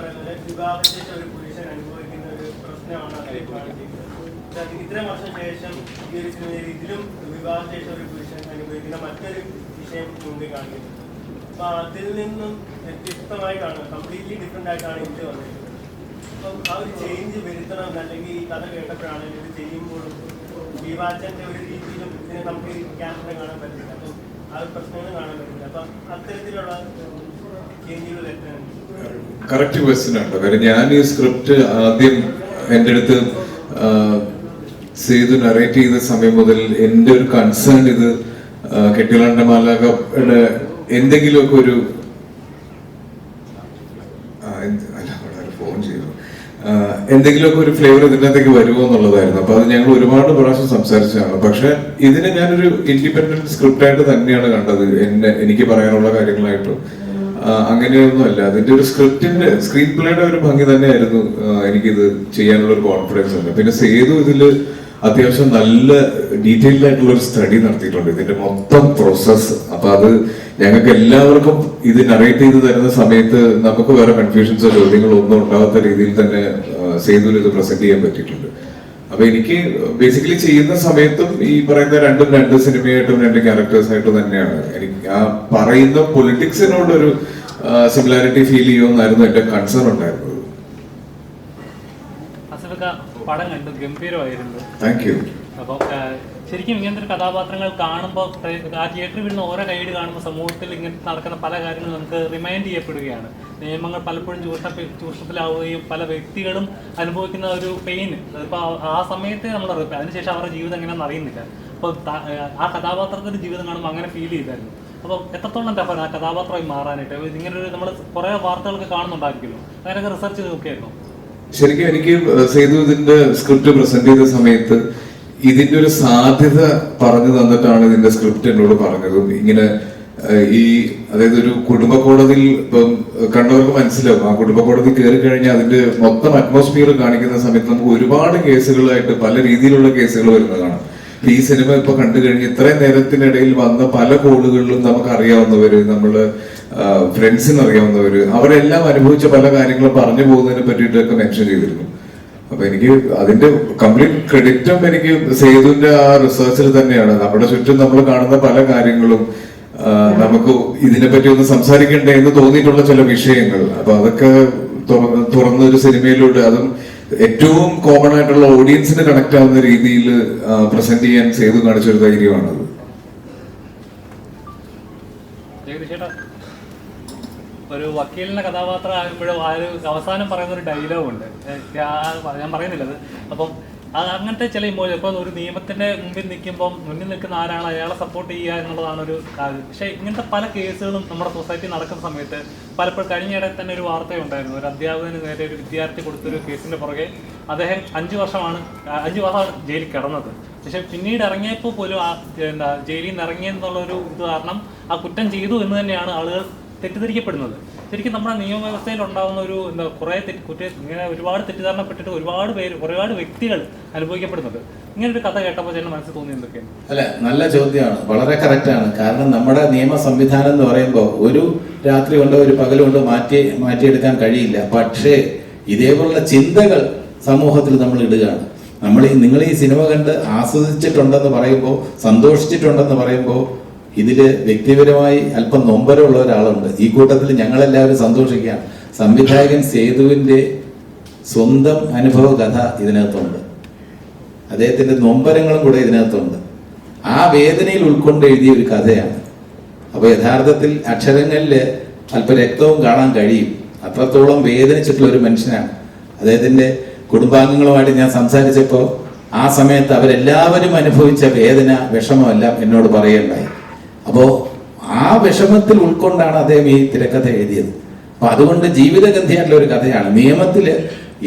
പറയുന്നത് അനുഭവിക്കുന്ന ഒരു പ്രശ്നമാണ് ഇത്രയും വർഷം ശേഷം ഈ ഒരു സിനിമയിൽ ഇതിലും വിവാഹശേഷം ഒരു മറ്റൊരു വിഷയം മുമ്പിൽ കാണിക്കുന്നത് അപ്പൊ അതിൽ നിന്നും വ്യത്യസ്തമായിട്ടാണ് കംപ്ലീറ്റ്ലി ഡിഫറെന്റ് ആയിട്ടാണ് ഇത് വന്നിരിക്കുന്നത് അപ്പം ആ ചേഞ്ച് വരുത്തണം ഈ കഥ കേട്ടപ്പോഴാണ് ഇത് ചെയ്യുമ്പോഴും ഒരു രീതിയിലും ഇതിനെ നമുക്ക് ക്യാമറ കാണാൻ പറ്റില്ല. അപ്പം ആ ഒരു പ്രശ്നങ്ങൾ കാണാൻ പറ്റില്ല. അത്തരത്തിലുള്ള കറക്റ്റ് ക്വസ്റ്റ്യൻ ആണ് കാര്യം ഞാൻ ഈ സ്ക്രിപ്റ്റ് ആദ്യം എന്റെ അടുത്ത് സേതു നറേറ്റ് ചെയ്ത സമയം മുതൽ എന്റെ ഒരു കൺസേൺ ഇത് കെട്ടിലാണ്ട മാലാകയുടെ എന്തെങ്കിലുമൊക്കെ ഒരു ആ, എന്ത്- അല്ല, അവിടെ ആരോ ഫോൺ ചെയ്തു ആ, എന്തെങ്കിലുമൊക്കെ ഒരു ഫ്ലേവർ ഇതിനകത്തേക്ക് വരുമോ എന്നുള്ളതായിരുന്നു. അപ്പൊ അത് ഞങ്ങൾ ഒരുപാട് പ്രാവശ്യം സംസാരിച്ചതാണ്. പക്ഷെ ഇതിനെ ഞാനൊരു ഇൻഡിപെൻഡന്റ് സ്ക്രിപ്റ്റ് ആയിട്ട് തന്നെയാണ് കണ്ടത്. എന്നെ എനിക്ക് പറയാനുള്ള കാര്യങ്ങളായിട്ട്. അങ്ങനെയൊന്നും അല്ല. അതിന്റെ ഒരു സ്ക്രിപ്റ്റിന്റെ സ്ക്രീൻ പ്ലേയുടെ ഒരു ഭംഗി തന്നെയായിരുന്നു എനിക്കിത് ചെയ്യാനുള്ള ഒരു കോൺഫിഡൻസ് ഉണ്ട്. പിന്നെ സേതു ഇതിൽ അത്യാവശ്യം നല്ല ഡീറ്റെയിൽഡ് ആയിട്ടുള്ള ഒരു സ്റ്റഡി നടത്തിയിട്ടുണ്ട്. ഇതിന്റെ മൊത്തം പ്രോസസ്സ് അപ്പൊ അത് ഞങ്ങൾക്ക് എല്ലാവർക്കും ഇത് നറേറ്റ് ചെയ്ത് തരുന്ന സമയത്ത് നമുക്ക് വേറെ കൺഫ്യൂഷൻസോ ചോദ്യങ്ങളോ ഒന്നും ഉണ്ടാവാത്ത രീതിയിൽ തന്നെ സേതുവിൽ ഇത് പ്രസന്റ് ചെയ്യാൻ പറ്റിയിട്ടുണ്ട്. അപ്പൊ എനിക്ക് ബേസിക്കലി ചെയ്യുന്ന സമയത്തും ഈ പറയുന്ന രണ്ടും രണ്ട് സിനിമയായിട്ടും രണ്ട് ക്യാരക്ടേഴ്സായിട്ടും തന്നെയാണ്. എനിക്ക് ആ പറയുന്ന പൊളിറ്റിക്സിനോടൊരു സിമിലാരിറ്റി ഫീൽ ചെയ്യുമെന്നായിരുന്നു എന്റെ കൺസേൺ ഉണ്ടായിരുന്നത്. പടം കണ്ടു ഗംഭീരമായിരുന്നു. താങ്ക് യു അപ്പോൾ ശരിക്കും ഇങ്ങനത്തെ കഥാപാത്രങ്ങൾ കാണുമ്പോൾ ആ തിയേറ്ററിൽ വരുന്ന ഓരോ ഗൈഡ് കാണുമ്പോൾ സമൂഹത്തിൽ ഇങ്ങനെ നടക്കുന്ന പല കാര്യങ്ങളും നമുക്ക് റിമൈൻഡ് ചെയ്യപ്പെടുകയാണ്. നിയമങ്ങൾ പലപ്പോഴും ചൂഷണ ചൂഷണത്തിലാവുകയും പല വ്യക്തികളും അനുഭവിക്കുന്ന ഒരു പെയിൻ ഇപ്പോൾ ആ സമയത്ത് നമ്മൾ അതിനുശേഷം അവരുടെ ജീവിതം എങ്ങനെയാണെന്ന് അറിയുന്നില്ല. അപ്പോൾ ആ കഥാപാത്രത്തിന്റെ ജീവിതം കാണുമ്പോൾ അങ്ങനെ ഫീൽ ചെയ്തായിരുന്നു. അപ്പോൾ എത്രത്തോളം ടഫാണ് ആ കഥാപാത്രമായി മാറാനായിട്ട്? ഇങ്ങനൊരു നമ്മൾ കുറേ വാർത്തകളൊക്കെ കാണുന്നുണ്ടായിരിക്കുമല്ലോ. അങ്ങനെയൊക്കെ റിസർച്ച് നോക്കിയായിരുന്നു? ശരിക്കും എനിക്ക് സേതു ഇതിന്റെ സ്ക്രിപ്റ്റ് പ്രസന്റ് ചെയ്ത സമയത്ത് ഇതിന്റെ ഒരു സാധ്യത പറഞ്ഞു തന്നിട്ടാണ് ഇതിന്റെ സ്ക്രിപ്റ്റ് എന്നോട് പറഞ്ഞതും. ഇങ്ങനെ ഈ അതായത് ഒരു കുടുംബ കോടതിയിൽ ഇപ്പം കണ്ടവർക്ക് മനസ്സിലാവും. ആ കുടുംബ കോടതി കയറി കഴിഞ്ഞാൽ അതിന്റെ മൊത്തം അറ്റ്മോസ്ഫിയർ കാണിക്കുന്ന സമയത്ത് നമുക്ക് ഒരുപാട് കേസുകളായിട്ട് പല രീതിയിലുള്ള കേസുകൾ വരുന്നതാണ്. ഈ സിനിമ ഇപ്പൊ കണ്ടു കഴിഞ്ഞ് ഇത്രയും നേരത്തിനിടയിൽ വന്ന പല കോളുകളിലും നമുക്ക് അറിയാവുന്നവര് നമ്മൾ ഫ്രണ്ട്സിന് അറിയാവുന്നവര് അവരെല്ലാം അനുഭവിച്ച പല കാര്യങ്ങളും പറഞ്ഞു പോകുന്നതിനെ പറ്റിയിട്ടൊക്കെ മെൻഷൻ ചെയ്തിരുന്നു. അപ്പൊ എനിക്ക് അതിന്റെ കംപ്ലീറ്റ് ക്രെഡിറ്റും എനിക്ക് സേതുവിന്റെ ആ റിസർച്ചിൽ തന്നെയാണ്. നമ്മുടെ ചുറ്റും നമ്മൾ കാണുന്ന പല കാര്യങ്ങളും നമുക്ക് ഇതിനെപ്പറ്റി ഒന്ന് സംസാരിക്കണ്ടേ എന്ന് തോന്നിയിട്ടുള്ള ചില വിഷയങ്ങൾ. അപ്പൊ അതൊക്കെ തുറ- തുറന്ന ഒരു സിനിമയിലൂടെ അതും ഏറ്റവും കോമൺ ആയിട്ടുള്ള ഓഡിയൻസിന് കണക്ട് ആവുന്ന രീതിയിൽ പ്രസന്റ് ചെയ്യാൻ സേതു കാണിച്ചൊരു ധൈര്യമാണത്. ഒരു വക്കീലിന്റെ കഥാപാത്രം ആകുമ്പോഴും ആ ഒരു അവസാനം പറയുന്ന ഒരു ഡയലോഗ് ഉണ്ട്. ഞാൻ പറയുന്നില്ലത് അപ്പം അങ്ങനത്തെ ചില ഇമോഷൻ ഇപ്പൊ ഒരു നിയമത്തിന്റെ മുമ്പിൽ നിൽക്കുമ്പോൾ മുന്നിൽ നിൽക്കുന്ന ആരാണ് അയാളെ സപ്പോർട്ട് ചെയ്യുക എന്നുള്ളതാണ് ഒരു കാര്യം. പക്ഷേ ഇങ്ങനത്തെ പല കേസുകളും നമ്മുടെ സൊസൈറ്റി നടക്കുന്ന സമയത്ത് പലപ്പോഴും കഴിഞ്ഞിടെ തന്നെ ഒരു വാർത്തയുണ്ടായിരുന്നു. ഒരു അധ്യാപകന് നേരെ ഒരു വിദ്യാർത്ഥി കൊടുത്തൊരു കേസിന്റെ പുറകെ അദ്ദേഹം അഞ്ചു വർഷമാണ് അഞ്ചു വർഷമാണ് ജയിലിൽ കിടന്നത്. പക്ഷെ പിന്നീട് ഇറങ്ങിയപ്പോൾ പോലും ആ എന്താ ജയിലിൽ നിന്ന് ഇറങ്ങിയെന്നുള്ള ഒരു ഇത് കാരണം ആ കുറ്റം ചെയ്തു എന്ന് തന്നെയാണ് ആളുകൾ തെറ്റിദ്ധരിക്കപ്പെടുന്നത്. ശരിക്കും നമ്മുടെ നിയമവ്യവസ്ഥയിൽ ഉണ്ടാകുന്ന ഒരു എന്താ കുറേ തെറ്റ് കുറ്റ ഇങ്ങനെ ഒരുപാട് തെറ്റിദ്ധാരണപ്പെട്ടിട്ട് ഒരുപാട് പേര് ഒരുപാട് വ്യക്തികൾ അനുഭവിക്കപ്പെടുന്നുണ്ട്. ഇങ്ങനെ ഒരു കഥ കേട്ടപ്പോൾ ചേട്ടൻ മനസ്സിൽ തോന്നി എന്തൊക്കെയാണ്? അല്ല നല്ല ചോദ്യമാണ്. വളരെ കറക്റ്റാണ്. കാരണം നമ്മുടെ നിയമ സംവിധാനം എന്ന് പറയുമ്പോൾ ഒരു രാത്രി കൊണ്ടോ ഒരു പകൽ കൊണ്ടോ മാറ്റി മാറ്റിയെടുക്കാൻ കഴിയില്ല. പക്ഷേ ഇതേപോലുള്ള ചിന്തകൾ സമൂഹത്തിൽ നമ്മൾ ഇടുകയാണ്. നമ്മൾ നിങ്ങൾ ഈ സിനിമ കണ്ട് ആസ്വദിച്ചിട്ടുണ്ടെന്ന് പറയുമ്പോൾ സന്തോഷിച്ചിട്ടുണ്ടെന്ന് പറയുമ്പോൾ ഇതിൽ വ്യക്തിപരമായി അല്പം നൊമ്പരമുള്ള ഒരാളുണ്ട്. ഈ കൂട്ടത്തിൽ ഞങ്ങളെല്ലാവരും സന്തോഷിക്കുകയാണ്. സംവിധായകൻ സേതുവിന്റെ സ്വന്തം അനുഭവ കഥ ഇതിനകത്തുണ്ട്. അദ്ദേഹത്തിന്റെ നൊമ്പരങ്ങളും കൂടെ ഇതിനകത്തുണ്ട്. ആ വേദനയിൽ ഉൾക്കൊണ്ട് എഴുതിയ ഒരു കഥയാണ്. അപ്പൊ യഥാർത്ഥത്തിൽ അക്ഷരങ്ങളിൽ അല്പ രക്തവും കാണാൻ കഴിയും. അത്രത്തോളം വേദനിച്ചിട്ടുള്ള ഒരു മനുഷ്യനാണ്. അദ്ദേഹത്തിന്റെ കുടുംബാംഗങ്ങളുമായിട്ട് ഞാൻ സംസാരിച്ചപ്പോൾ ആ സമയത്ത് അവരെല്ലാവരും അനുഭവിച്ച വേദന വിഷമമെല്ലാം എന്നോട് പറയുകയുണ്ടായി. അപ്പോ ആ വിഷമത്തിൽ ഉൾക്കൊണ്ടാണ് അദ്ദേഹം ഈ തിരക്കഥ എഴുതിയത്. അപ്പൊ അതുകൊണ്ട് ജീവിതഗന്ധിയായിട്ടുള്ള ഒരു കഥയാണ്. നിയമത്തിൽ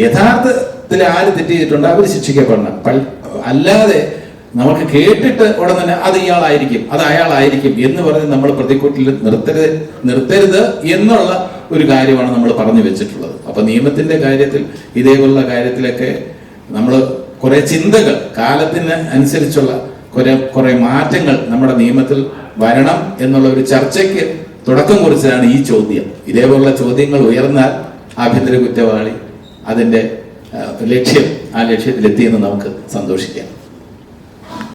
യഥാർത്ഥത്തിൽ ആര് തെറ്റ് ചെയ്തിട്ടുണ്ട് അവർ ശിക്ഷിക്കപ്പെടണം. അല്ലാതെ നമുക്ക് കേട്ടിട്ട് ഉടൻ തന്നെ അത് ഇയാളായിരിക്കും അത് അയാളായിരിക്കും എന്ന് പറഞ്ഞ് നമ്മൾ പ്രതിക്കൂട്ടിൽ നിർത്തരുത് നിർത്തരുത് എന്നുള്ള ഒരു കാര്യമാണ് നമ്മൾ പറഞ്ഞു വെച്ചിട്ടുള്ളത്. അപ്പൊ നിയമത്തിന്റെ കാര്യത്തിൽ ഇതേപോലുള്ള കാര്യത്തിലൊക്കെ നമ്മൾ കുറെ ചിന്തകൾ കാലത്തിന് അനുസരിച്ചുള്ള കുറെ കുറെ മാറ്റങ്ങൾ നമ്മുടെ നിയമത്തിൽ വരണം എന്നുള്ള ഒരു ചർച്ചയ്ക്ക് തുടക്കം കുറിച്ചതാണ് ഈ ചോദ്യം. ഇതേപോലുള്ള ചോദ്യങ്ങൾ ഉയർന്നാൽ ആഭ്യന്തര കുറ്റവാളി അതിന്റെ ലക്ഷ്യം ആ ലക്ഷ്യത്തിലെത്തിയെന്ന് നമുക്ക് സന്തോഷിക്കാം.